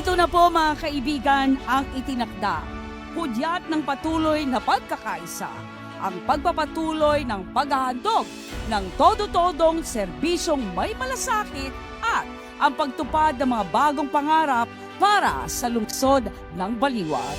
Ito na po mga kaibigan ang itinakda. Hudyat ng patuloy na pagkakaisa. Ang pagpapatuloy ng paghahandog ng todo-todong serbisyong may malasakit at ang pagtupad ng mga bagong pangarap para sa lungsod ng Baliwag.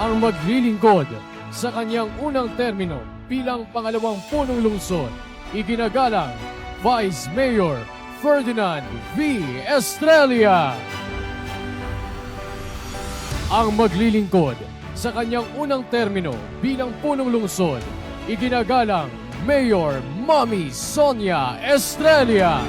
ang maglilingkod sa kanyang unang termino bilang pangalawang punong lungsod, iginagalang Vice Mayor Ferdinand V. Estrella. Ang maglilingkod sa kanyang unang termino bilang punong lungsod, iginagalang Mayor Mami Sonia Estrella.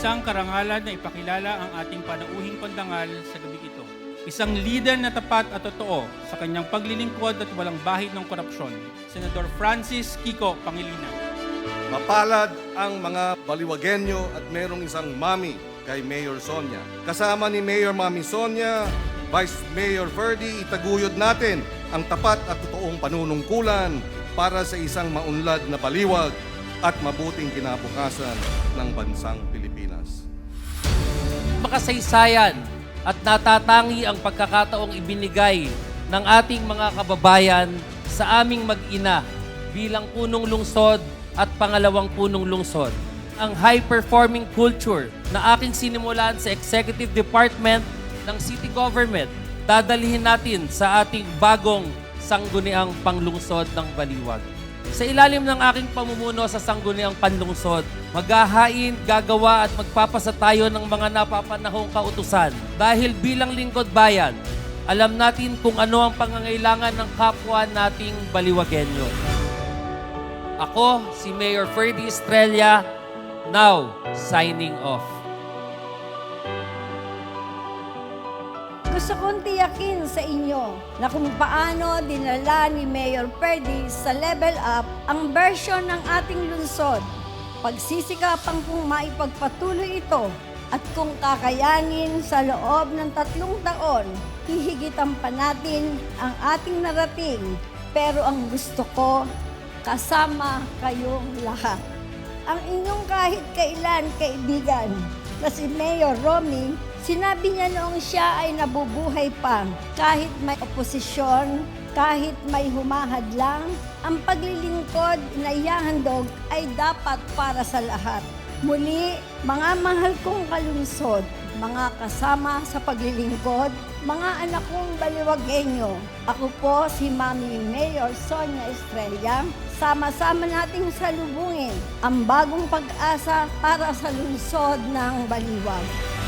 Isang karangalan na ipakilala ang ating panauhing pandangal sa gabi ito. Isang leader na tapat at totoo sa kanyang paglilingkod at walang bahid ng korupsyon. Senador Francis Kiko Pangilinan. Mapalad ang mga baliwagenyo at merong isang mami kay Mayor Sonia. Kasama ni Mayor Mami Sonia, Vice Mayor Ferdy, itaguyod natin ang tapat at totoong panunungkulan para sa isang maunlad na baliwag at mabuting kinabukasan ng bansang Pilipinas. Makasaysayan at natatangi ang pagkakataong ibinigay ng ating mga kababayan sa aming mag-ina bilang punong lungsod at pangalawang punong lungsod. Ang high-performing culture na aking sinimulan sa Executive Department ng City Government, dadalhin natin sa ating bagong sangguniang panglungsod ng Baliwag. Sa ilalim ng aking pamumuno sa sangguniang panlungsod, maghahain, gagawa at magpapasa tayo ng mga napapanahong kautusan. Dahil bilang lingkod bayan, alam natin kung ano ang pangangailangan ng kapwa nating baliwagenyo. Ako, si Mayor Ferdy Estrella, now signing off. Gusto kong tiyakin sa inyo na kung paano dinala ni Mayor Perdi sa level up ang version ng ating lungsod. Pagsisikapang kong maipagpatuloy ito at kung kakayanin sa loob ng tatlong taon, hihigitan pa natin ang ating narating. Pero ang gusto ko, kasama kayong lahat. Ang inyong kahit kailan kaibigan na si Mayor Romy, sinabi niya noong siya ay nabubuhay pa kahit may oposisyon, kahit may humahadlang, ang paglilingkod na iyahandog ay dapat para sa lahat. Muli, mga mahal kong kalungsod, mga kasama sa paglilingkod, mga anak kong baliwagenyo. Ako po si Mami Mayor Sonia Estrella. Sama-sama nating salubungin ang bagong pag-asa para sa lungsod ng Baliwag.